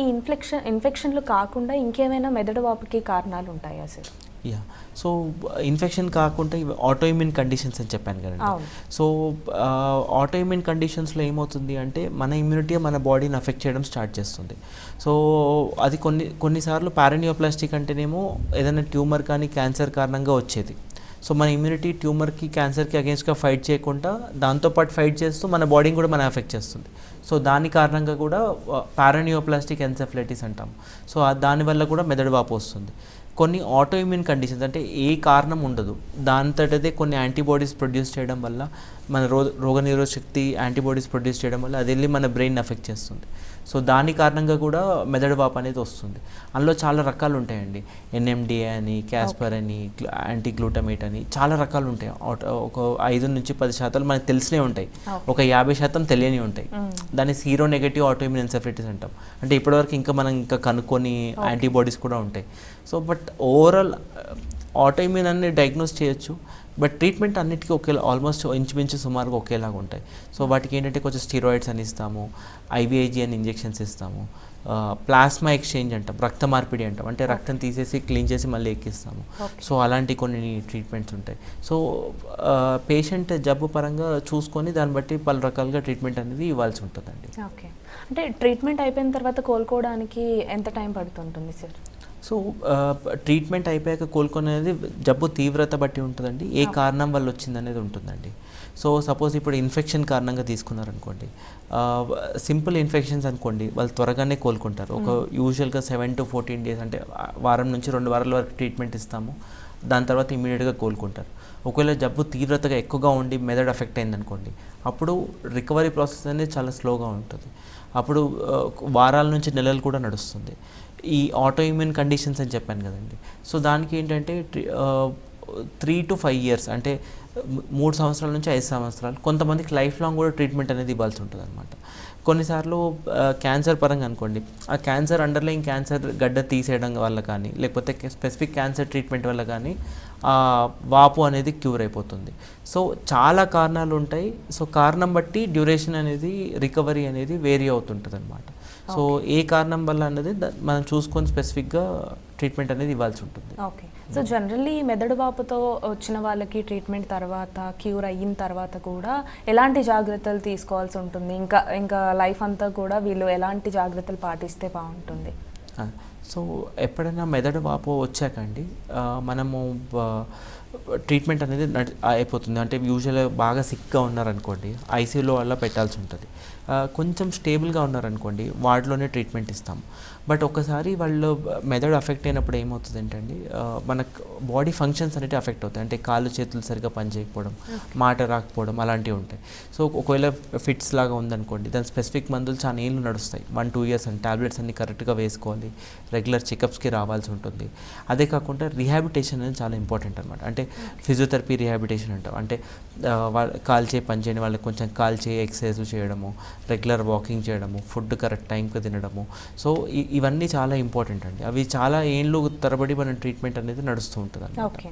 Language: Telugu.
ఈ ఇన్ఫెక్షన్ ఇన్ఫెక్షన్లు కాకుండా ఇంకేమైనా మెదడు వాపుకి కారణాలు ఉంటాయా సార్? యా సో ఇన్ఫెక్షన్ కాకుండా ఇవి ఆటోఇమ్యూన్ కండిషన్స్ అని చెప్పాను కదండి. సో ఆటోఇమ్యూన్ కండిషన్స్లో ఏమవుతుంది అంటే మన ఇమ్యూనిటీ మన బాడీని అఫెక్ట్ చేయడం స్టార్ట్ చేస్తుంది. సో అది కొన్ని కొన్నిసార్లు పారానియోప్లాస్టిక్ అంటేనేమో ఏదైనా ట్యూమర్ కానీ క్యాన్సర్ కారణంగా వచ్చేది. సో మన ఇమ్యూనిటీ ట్యూమర్కి క్యాన్సర్కి అగేన్స్ట్గా ఫైట్ చేయకుండా దాంతోపాటు ఫైట్ చేస్తూ మన బాడీని కూడా మన ఎఫెక్ట్ చేస్తుంది. సో దాని కారణంగా కూడా పారానియోప్లాస్టిక్ ఎన్సెఫ్లైటిస్ అంటాం. సో దానివల్ల కూడా మెదడు వాపు వస్తుంది. కొన్ని ఆటో ఇమ్యూన్ కండిషన్స్ అంటే ఏ కారణం ఉండదు. దాంతటదే కొన్ని యాంటీబాడీస్ ప్రొడ్యూస్ చేయడం వల్ల మన రో రోగనిరోధక శక్తి యాంటీబాడీస్ ప్రొడ్యూస్ చేయడం వల్ల అది వెళ్ళి మన బ్రెయిన్ ఎఫెక్ట్ చేస్తుంది. సో దాని కారణంగా కూడా మెదడు వాపు అనేది వస్తుంది. అందులో చాలా రకాలు ఉంటాయండి ఎన్ఎండిఏ అని క్యాస్పర్ అని యాంటీ గ్లూటమేట్ అని చాలా రకాలు ఉంటాయి ఆటో- ఒక ఐదు నుంచి పది శాతాలు మనకు తెలిసినవి ఉంటాయి. ఒక యాభై శాతం తెలియని ఉంటాయి. దాన్ని సీరో నెగటివ్ ఆటోఇమ్యూన్ ఎన్సెఫ్లైటిస్ అంటాం. అంటే ఇప్పటివరకు ఇంకా మనం ఇంకా కనుక్కొని యాంటీబాడీస్ కూడా ఉంటాయి. సో బట్ ఓవరాల్ ఆటోఇమ్యూన్ అన్ని డయాగ్నోస్ చేయొచ్చు. బట్ ట్రీట్మెంట్ అన్నిటికీ ఒకే ఆల్మోస్ట్ ఇంచుమించు సుమారుగా ఒకేలాగా ఉంటాయి. సో వాటికి ఏంటంటే కొంచెం స్టీరాయిడ్స్ అని ఇస్తాము ఐవిఐజీ అని ఇంజెక్షన్స్ ఇస్తాము ప్లాస్మా ఎక్స్చేంజ్ అంటాం రక్త మార్పిడి అంటాం. అంటే రక్తం తీసేసి క్లీన్ చేసి మళ్ళీ ఎక్కిస్తాము. సో అలాంటి కొన్ని ట్రీట్మెంట్స్ ఉంటాయి. సో పేషెంట్ జబ్బు పరంగా చూసుకొని దాన్ని బట్టి పలు రకాలుగా ట్రీట్మెంట్ అనేది ఇవ్వాల్సి ఉంటుందండి. ఓకే అంటే ట్రీట్మెంట్ అయిపోయిన తర్వాత కోలుకోవడానికి ఎంత టైం పడుతుంటుంది సార్ సో ట్రీట్మెంట్ అయిపోయాక కోలుకునేది జబ్బు తీవ్రత బట్టి ఉంటుందండి. ఏ కారణం వల్ల వచ్చిందనేది ఉంటుందండి. సో సపోజ్ ఇప్పుడు ఇన్ఫెక్షన్ కారణంగా తీసుకున్నారనుకోండి సింపుల్ ఇన్ఫెక్షన్స్ అనుకోండి వాళ్ళు త్వరగానే కోలుకుంటారు. ఒక యూజువల్గా సెవెన్ టు ఫోర్టీన్ డేస్ అంటే వారం నుంచి రెండు వారాల వరకు ట్రీట్మెంట్ ఇస్తాము. దాని తర్వాత ఇమీడియట్గా కోలుకుంటారు. ఒకవేళ జబ్బు తీవ్రతగా ఎక్కువగా ఉండి మెదడు ఎఫెక్ట్ అయిందనుకోండి అప్పుడు రికవరీ ప్రాసెస్ అనేది చాలా స్లోగా ఉంటుంది. అప్పుడు వారాల నుంచి నెలలు కూడా నడుస్తుంది. ఈ ఆటో ఇమ్యూన్ కండిషన్స్ అని చెప్పాను కదండి. సో దానికి ఏంటంటే త్రీ టు ఫైవ్ ఇయర్స్ అంటే మూడు సంవత్సరాల నుంచి ఐదు సంవత్సరాలు కొంతమందికి లైఫ్ లాంగ్ కూడా ట్రీట్మెంట్ అనేది ఇవ్వాల్సి ఉంటుంది అనమాట కొన్నిసార్లు క్యాన్సర్ పరంగా అనుకోండి. ఆ క్యాన్సర్ అండర్లైన్ క్యాన్సర్ గడ్డ తీసేయడం వల్ల కానీ లేకపోతే స్పెసిఫిక్ క్యాన్సర్ ట్రీట్మెంట్ వల్ల కానీ ఆ వాపు అనేది క్యూర్ అయిపోతుంది. సో చాలా కారణాలు ఉంటాయి. సో కారణం బట్టి డ్యూరేషన్ అనేది రికవరీ అనేది వేరీ అవుతుంటుంది అనమాట సో ఏ కారణం వల్ల అన్నది ద- మనం చూసుకొని స్పెసిఫిక్గా ట్రీట్మెంట్ అనేది ఇవ్వాల్సి ఉంటుంది. ఓకే సో జనరల్లీ మెదడు వాపుతో వచ్చిన వాళ్ళకి ట్రీట్మెంట్ తర్వాత క్యూర్ అయిన తర్వాత కూడా ఎలాంటి జాగ్రత్తలు తీసుకోవాల్సి ఉంటుంది? ఇంకా ఇంకా లైఫ్ అంతా కూడా వీళ్ళు ఎలాంటి జాగ్రత్తలు పాటిస్తే బాగుంటుంది? సో ఎప్పుడైనా మెదడు వాపు వచ్చాకండి మనము ట్రీట్మెంట్ అనేది నడి అయిపోతుంది. అంటే యూజువల్గా బాగా సిక్గా ఉన్నారనుకోండి ఐసీయూలో వల్ల పెట్టాల్సి ఉంటుంది. కొంచెం స్టేబుల్గా ఉన్నారనుకోండి వాటిలోనే ట్రీట్మెంట్ ఇస్తాం. బట్ ఒకసారి వాళ్ళు మెదడు అఫెక్ట్ అయినప్పుడు ఏమవుతుంది ఏంటండి మన బాడీ ఫంక్షన్స్ అనేవి అఫెక్ట్ అవుతాయి. అంటే కాళ్ళు చేతులు సరిగ్గా పనిచేయకపోవడం మాట రాకపోవడం అలాంటివి ఉంటాయి. సో ఒకవేళ ఫిట్స్ లాగా ఉందనుకోండి దాని స్పెసిఫిక్ మందులు చాలా ఏళ్ళు నడుస్తాయి. వన్ టూ ఇయర్స్ అని టాబ్లెట్స్ అన్ని కరెక్ట్గా వేసుకోవాలి. రెగ్యులర్ చెకప్స్కి రావాల్సి ఉంటుంది. అదే కాకుండా రిహాబిటేషన్ అనేది చాలా ఇంపార్టెంట్ అనమాట అంటే ఫిజియోథెరపీ రిహాబిటేషన్ అంటాం. అంటే వాళ్ళు వాళ్ళ కాల్చే పని చేయని వాళ్ళకి కొంచెం కాల్చే ఎక్సర్సైజ్ చేయడము రెగ్యులర్ వాకింగ్ చేయడము ఫుడ్ కరెక్ట్ టైంకి తినడము. సో ఇవన్నీ చాలా ఇంపార్టెంట్ అండి. అవి చాలా ఏళ్ళు తరబడి మన ట్రీట్మెంట్ అనేది నడుస్తూ ఉంటుంది ఓకే.